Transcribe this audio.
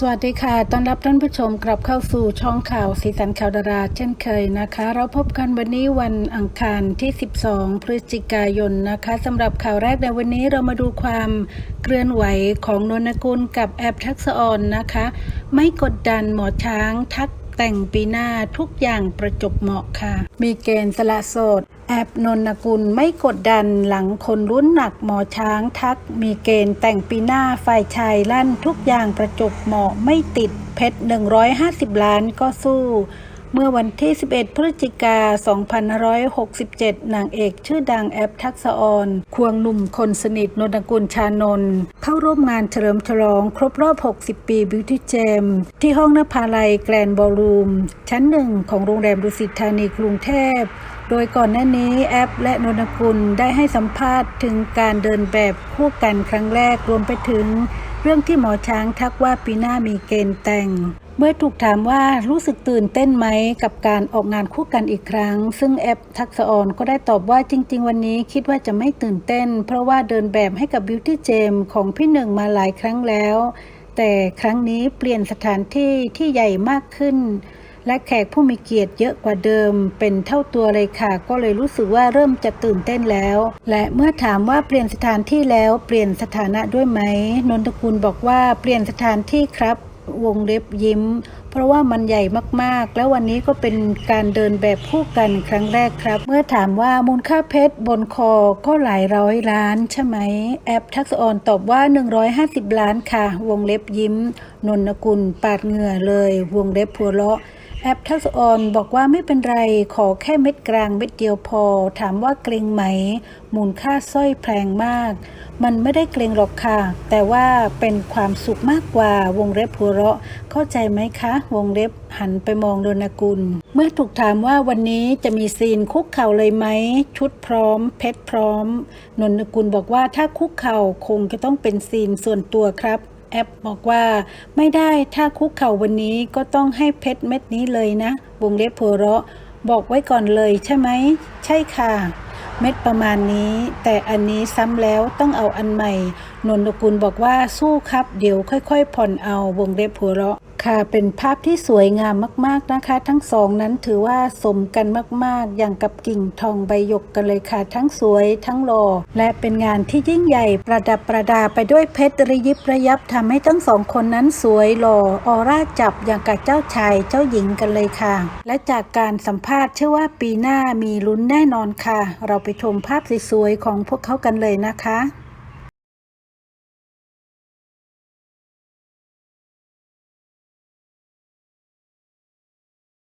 สวัสดีค่ะ ต้อนรับท่านผู้ชมกลับเข้าสู่ช่องข่าวสีสันข่าวดารา เช่นเคยนะคะ เราพบกันวันนี้วันอังคารที่ 12 พฤศจิกายนนะคะสำหรับข่าวแรกในวันนี้เรามาดูความเคลื่อนไหวของนนกุลกับแอปทักษออนนะคะ ไม่กดดันหมอช้างทักแต่งปีหน้าทุกอย่างประจบเหมาะค่ะ มีเกณฑ์สละโสด แอบนนกุลไม่กดดันหลังคนรุ่นหนักหมอช้างทัก มีเกณฑ์แต่งปีหน้าฝ่ายชายลั่นทุกอย่างประจบเหมาะไม่ติดเพชร 150 ล้านก็สู้ เมื่อวันที่ 11 พฤศจิกา 2567 นางเอกชื่อดังแอปทักษออน ควงหนุ่มคนสนิทนนกุลชานนท์เข้าร่วมงานเฉลิมฉลองครบรอบ 60 ปีบิวตี้เจมที่ห้องนภาลัยแกรนบอลรูม ชั้นหนึ่งของโรงแรมดุสิตธานีกรุงเทพ โดยก่อนหน้านี้แอปและนนกุลได้ให้สัมภาษณ์ถึงการเดินแบบคู่กันครั้งแรกรวมไปถึง เรื่องที่หมอช้างทักว่าปีหน้ามีเกณฑ์แต่ง เมื่อถูกถามว่ารู้สึกตื่นเต้นไหมกับการออกงานคู่กันอีกครั้ง ซึ่งแอปทักษออนก็ได้ตอบว่าจริง ๆ วันนี้คิดว่าจะไม่ตื่นเต้น เพราะว่าเดินแบบให้กับ Beauty Gem ของพี่หนึ่งมาหลายครั้งแล้ว แต่ครั้งนี้เปลี่ยนสถานที่ที่ใหญ่มากขึ้น และแขกผู้มีเกียรติเยอะกว่าเดิม เป็นเท่าตัวเลยค่ะ ก็เลยรู้สึกว่าเริ่มจะตื่นเต้นแล้ว และเมื่อถามว่าเปลี่ยนสถานที่แล้วเปลี่ยนสถานะด้วยไหมนนทกุลบอกว่าเปลี่ยนสถานที่ครับวงเล็บยิ้ม เพราะว่ามันใหญ่มากๆ แล้ววันนี้ก็เป็นการเดินแบบคู่กันครั้งแรกครับ เมื่อถามว่ามูลค่าเพชรบนคอก็หลายร้อยล้านใช่ไหม แอปทักษออนตอบว่า 150 ล้านค่ะ วงเล็บยิ้ม นนกุลปาดเหงื่อเลย วงเล็บพัวเราะ แอปทักษออนบอกว่าไม่เป็นไร ขอแค่เม็ดกลางเม็ดเดียวพอ ถามว่าเกรงไหม มูลค่าสร้อยแพงมาก มันไม่ได้เกรงหรอกค่ะ แต่ว่าเป็นความสุขมากกว่าวงเล็บหัวเราะ เข้าใจไหมคะ วงเล็บหันไปมองโดนกุล เมื่อถูกถามว่าวันนี้จะมีซีนคุกเข่าเลยไหม ชุดพร้อม เพชรพร้อม นนกุลบอกว่าถ้าคุกเข่าคงจะต้องเป็นซีนส่วนตัวครับ แอปบอกว่า ไม่ได้ถ้าคุกเข่าวันนี้ก็ต้องให้เพชรเม็ดนี้เลยนะวงเล็บหัวเราะ บอกไว้ก่อนเลยใช่ไหม ใช่ค่ะ เม็ดประมาณนี้ แต่อันนี้ซ้ำแล้วต้องเอาอันใหม่ นนกุลบอกว่าสู้ครับ เดี๋ยวค่อยๆ ผ่อนเอาวงเล็บหัวเราะค่ะ เป็นภาพที่สวยงามมากๆนะคะ ทั้งสองนั้นถือว่าสมกันมากๆ อย่างกับกิ่งทองใบหยกกันเลยค่ะ ทั้งสวยทั้งหล่อและเป็นงานที่ยิ่งใหญ่ประดับประดาไปด้วยเพชรระยิบระยับทำให้ทั้งสองคนนั้นสวยหล่อออร่าจับอย่างกับเจ้าชายเจ้าหญิงกันเลยค่ะ และจากการสัมภาษณ์เชื่อว่าปีหน้ามีลุ้นแน่นอนค่ะ เราไปชมภาพสวยๆของพวกเขากันเลยนะคะ